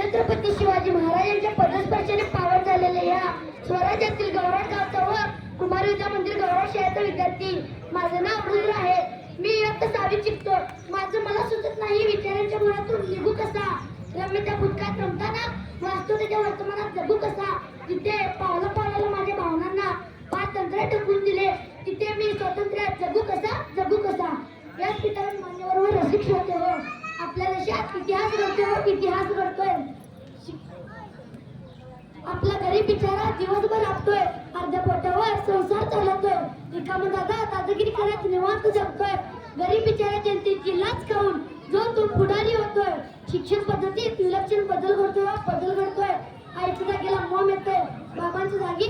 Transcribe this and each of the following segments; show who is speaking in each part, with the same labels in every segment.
Speaker 1: छत्रपती शिवाजी महाराजांच्या पदस्पर्शाने पावन झालेले या स्वराज्यातील गौरव गावचा व कुमार मंदिर गौरव शाळेचा विद्यार्थी. माझं नाव रुद्र आहे. मी इयत्ता सहावीत शिकतो. माझं मला सुचत नाही विचारांच्या मुळातून निघू कसा? रम्य त्या भूतकाळात रमताना वाचतो त्याच्या वर्तमानात जगू कसा? तिथे पावलं पावलाला माझ्या भावनांना पाच तंत्र टकून दिले तिथे मी स्वतंत्र जगू कसा? जगू कसा? याच पिठावर मान्यवर रसिक होते हो. आपल्या देशात इतिहास घडते हो इतिहास घडतो आपला गरीब बिचारा दिवसभर आपतोय. अर्ध्या पोटावर संसार चालवतोय. रिकामा दादा दादागिरी करत निवांत जगतोय. गरीब बिचारा जनतेची लाच खाऊन जो तो पुढारी होतोय. शिक्षण पद्धतीत विलक्षण बदल घडतोय बदल घडतोय. आईच्या जागेला मोम येतोय बाबांच्या जागी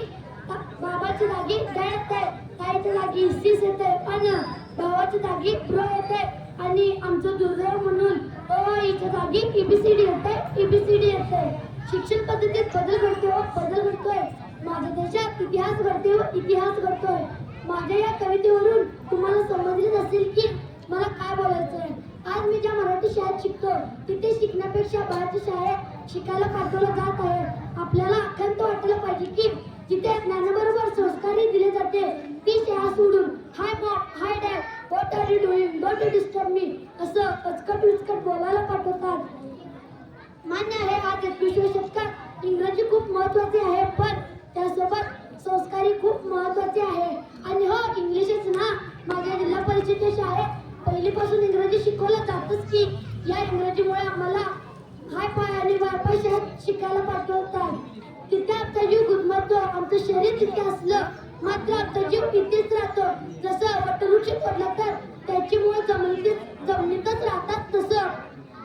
Speaker 1: बाबाच्या जागी डॅड येतोय. ताईच्या जागी इस्तीस येतोय पण भावाच्या जागी प्रो येतोय. आणि आमचं दुर्दैव म्हणून ओ आईच्या जागी एबीसीडी येतंय एबीसीडी येतंय. शिक्षण पद्धतीत बदल घडतो बदल घडतोय. माझ्या देशात इतिहास घडतो इतिहास घडतोय. माझ्या या कवितेवरून तुम्हाला समजलेच असेल की मला काय बोलायचंय. आज मी ज्या मराठी शाळेत शिकतो तिथे शिकण्यापेक्षा बाहेरच्या शाळेत शिकायला पाठवलं जात आहे. आपल्याला अखंत वाटलं पाहिजे की जिथे ज्ञानाबरोबर संस्कारही दिले जाते ती शाळा सोडून hi mom hi dad what are you doing don't disturb me असं अचकट उचकट बोलायला पाठवतात. मान्य आहे आज एकविसव्या शतकात इंग्रजी खूप महत्त्वाचे आहे पण त्यासोबत संस्कारही खूप महत्त्वाचे आहे आणि हो इंग्लिशच ना माझ्या जिल्हा शाळेत पहिलीपासून इंग्रजी शिकवलं जातच की या इंग्रजीमुळे आम्हाला हाय पाय आणि वायपाय शाळेत शिकायला पाठवतात. तिथे आमचा जीव गुदमरतो आमचं शरीर तिथे असलं मात्र आमचा जीव तिथेच राहतो. जसं वटवृक्ष पडला तर त्याची मुळे जमिनीत जमिनीतच राहतात तसं.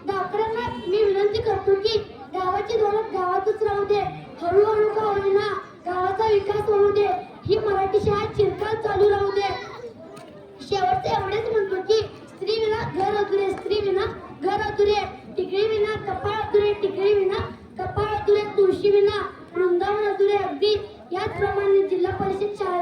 Speaker 1: गावकऱ्यांना मी विनंती करतो की गावाची दौलत गावातच राहू दे. हळूहळू का होईना गावाचा विकास होऊ दे. ही मराठी शाळा चिरकाल चालू राहू दे शेवटचे एवढेच म्हणतो की स्त्री विना घर अधुरे स्त्री विना घर अधुरे टिकळी विना कपाळ अधुरे टिकळी विना कपाळ अधुरे तुळशी विना वृंदावन अधुरे अगदी याचप्रमाणे जिल्हा परिषद शाळा